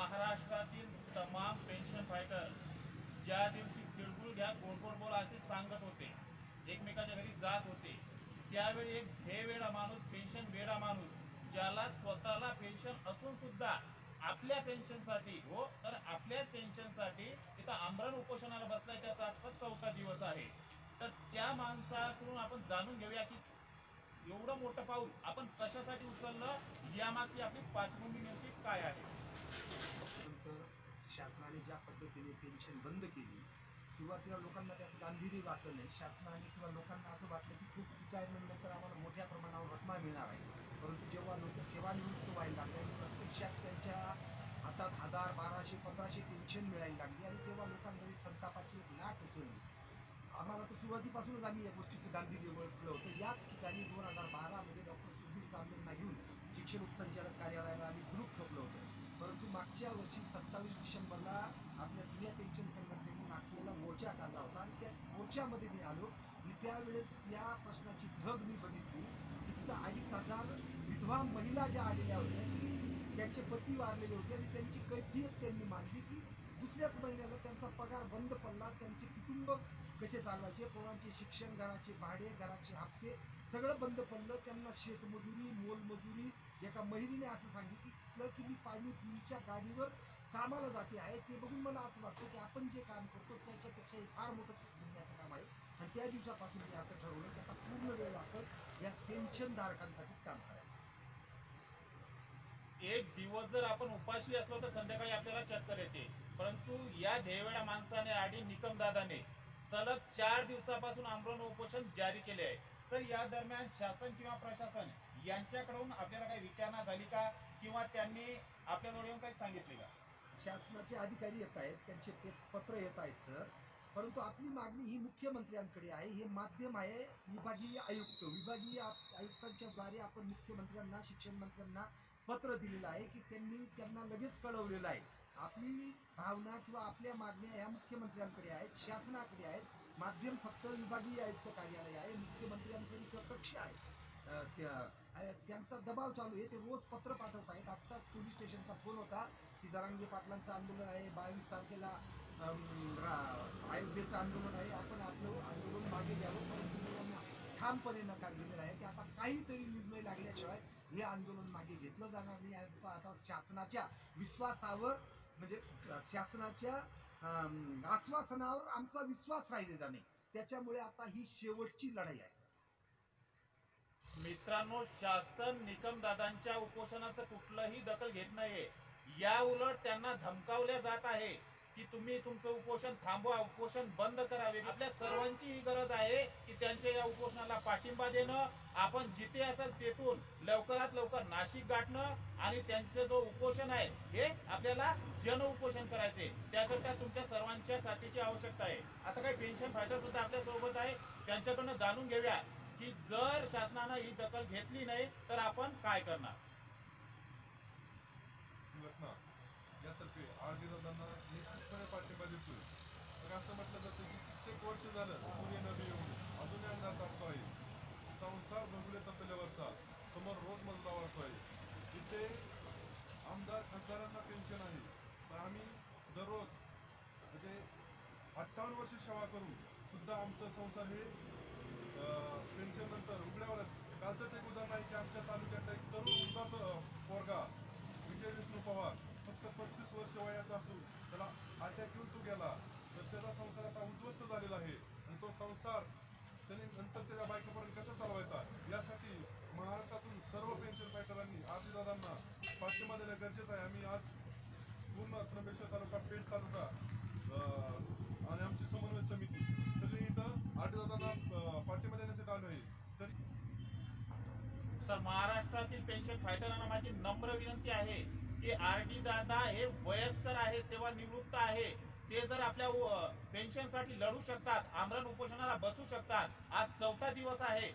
महाराष्ट्रातील तमाम pension fighter ज्या दिवशी तिळगुळ घ्या गोड गोड असे सांगत होते एकमेकाच्या घरी जात होते त्यावेळी एक ध्येय वेळा माणूस पेन्शन वेळा माणूस ज्याला स्वतःला पेन्शन असून सुद्धा आपल्या पेन्शनसाठी हो तर आपल्याच पेन्शनसाठी इथं आमरण उपोषणाला बसलाय त्याचा आजचा चौथा दिवस आहे. तर त्या माणसाकडून आपण जाणून घेऊया की एवढं मोठं पाऊल आपण कशासाठी उचललं यामागची आपली पार्श्वभूमी नेमकी काय आहे? शासनाने ज्या पद्धतीने पेन्शन बंद केली सुरुवातीला लोकांना त्याचं गांभीर्य वाटलं नाही. शासनाने किंवा लोकांना असं वाटलं की खूप रिटायरमेंटनंतर आम्हाला मोठ्या प्रमाणावर रकमा मिळणार आहे. परंतु जेव्हा लोक सेवानिवृत्त व्हायला लागले आणि प्रत्यक्षात त्यांच्या हातात हजार बाराशे पंधराशे पेन्शन मिळायला लागली आणि तेव्हा लोकांमध्ये संतापाची एक लाट उसळली. आम्हाला तर सुरुवातीपासूनच आम्ही या गोष्टीचं गांभीर्य ओळखलं होतं. याच ठिकाणी दोन हजार बारामध्ये डॉक्टर सुधीर कांबेंना घेऊन शिक्षण उपसंचालक कार्यालयाला आम्ही ग्रुप ठोकलो मागच्या वर्षी सत्तावीस डिसेंबरला आपल्या जुन्या पेन्शन संघटनेने नागपूरला मोर्चा काढला होता आणि त्या मोर्चामध्ये मी आलो. आणि त्यावेळेस या प्रश्नाची धग मी बघितली. की तिथं अडीच हजार विधवा महिला ज्या आलेल्या होत्या त्यांचे पती वारलेले होते आणि त्यांची कैफियत त्यांनी मांडली की दुसऱ्याच महिन्याला त्यांचा पगार बंद पडला. त्यांचे कुटुंब कसे चालवायचे? पोरांचे शिक्षण घराचे भाडे घराचे हप्ते सगळं बंद पडलं. त्यांना शेतमजुरी मोलमजुरी एका महिलेने असं सांगितलं की मी पाणीपुरीच्या गाडीवर कामाला जाते आहे. ते बघून मला असं वाटतं की आपण जे काम करतो त्याच्यापेक्षा हे फार मोठं चुकण्याचं काम आहे. आणि त्या दिवसापासून मी असं ठरवलं की आता पूर्ण वेळ आपण या पेन्शनधारकांसाठीच काम करायचं. एक दिवस जर आपण उपाशी असलो तर संध्याकाळी आपल्याला चक्कर येते. परंतु या ध्येयवेळा माणसाने आणि निकम दादाने सलग चार दिवसापासून आंदोलन उपोषण जारी केले आहे. सर या दरम्यान शासन किंवा प्रशासन यांच्याकडून आपल्याला काही विचारणा झाली का? किंवा त्यांनी आपल्याजवळ येऊन काही सांगितले का? शासनाचे अधिकारी येत आहेत त्यांचे पत्र येत आहेत सर. परंतु आपली मागणी ही मुख्यमंत्र्यांकडे आहे. हे माध्यम आहे विभागीय आयुक्त. विभागीय आयुक्तांच्या द्वारे आपण मुख्यमंत्र्यांना शिक्षण मंत्र्यांना पत्र दिलेलं आहे की त्यांनी त्यांना लगेच कळवलेलं आहे. आपली भावना किंवा आपल्या मागण्या ह्या मुख्यमंत्र्यांकडे आहेत शासनाकडे आहेत. माध्यम फक्त विभागीय आयुक्त कार्यालय आहे मुख्यमंत्र्यांचं इथं कक्ष आहे. त्या- त्यांचा दबाव चालू आहे. ते रोज पत्र पाठवत आहेत. आत्ताच पोलीस स्टेशनचा फोन होता की जरांगे पाटलांचं आंदोलन आहे. बावीस तारखेला रा- अयोध्येचं आंदोलन आहे. आपण आपलं आंदोलन मागे घ्यावं. परंतु ठामपणे नकार दिलेला आहे. की आता काहीतरी निर्णय लागल्याशिवाय हे आंदोलन मागे घेतलं जाणार नाही. आता शासनाच्या विश्वासावर म्हणजे शासनाच्या आश्वासनावर आमचा विश्वास राहिलेला नाही. त्याच्यामुळे आता ही शेवटची लढाई आहे. मित्रांनो शासन निकम दादांच्या उपोषणाचं कुठलंही दखल घेत नाहीये. या उलट त्यांना धमकावल्या जात आहे. की तुम्ही तुमचं उपोषण थांबवा उपोषण बंद करावे. आपल्या सर्वांची ही गरज आहे की त्यांच्या या उपोषणाला पाठिंबा देणं. आपण जिथे असाल तेथून लवकरात लवकर नाशिक गाठणं आणि त्यांचं जो उपोषण आहे हे आपल्याला जन उपोषण करायचे. त्याकरता तुमच्या सर्वांच्या साथीची आवश्यकता आहे. आता काही पेन्शन फायटर सुद्धा आपल्यासोबत आहे. त्यांच्याकडनं जाणून घेऊया की जर शासनानं ही दखल घेतली नाही तर आपण काय करणार? घटना यातर्फे आर निश्चितपणे पाठिंबा देतो तर असं म्हटलं जातं की कित्येक वर्ष झालं सूर्य नदी येऊन अजूनही अंधार तापतो आहे. संसार भगुले तपल्यावरचा समोर रोज मजला वाढतो आहे इथे आमदार खासदारांना पेन्शन आहे. तर आम्ही दररोज म्हणजे अठ्ठावन्न वर्ष सेवा करून सुद्धा आमचा संसार हे पेन्शन नंतर उघड्यावरच कालचंच एक उदाहरण आहे की आमच्या तालुक्यात एक तरुण वृद्धाचा पोरगा विजय विष्णू पवार. पस्तीस वर्ष वयाचा असून त्याला अटॅक येऊन तो गेला. तर त्याचा संसार आता उद्ध्वस्त झालेला आहे. आणि तो संसार त्याने नंतर त्याच्या बायकोपर्यंत कसा चालवायचा? यासाठी महाराष्ट्रातून सर्व पेन्शन फायटरांनी आदिदादांना पाठिंबा देणं गरजेचं आहे. आम्ही आज पूर्ण त्र्यंबेश्वर तालुका पेठ तालुका आणि आमची समन्वय समिती सगळी इथं आदिदादांना पाठिंबा देण्यासाठी आलो आहे तरी तर महाराष्ट्रातील पेन्शन फायटरांना माझी नम्र विनंती आहे. की आर डी दादा हे वयस्कर आहे सेवानिवृत्त आहे ते जर आपल्या पेन्शनसाठी लढू शकतात आमरण उपोषणाला बसू शकतात आज चौथा दिवस आहे.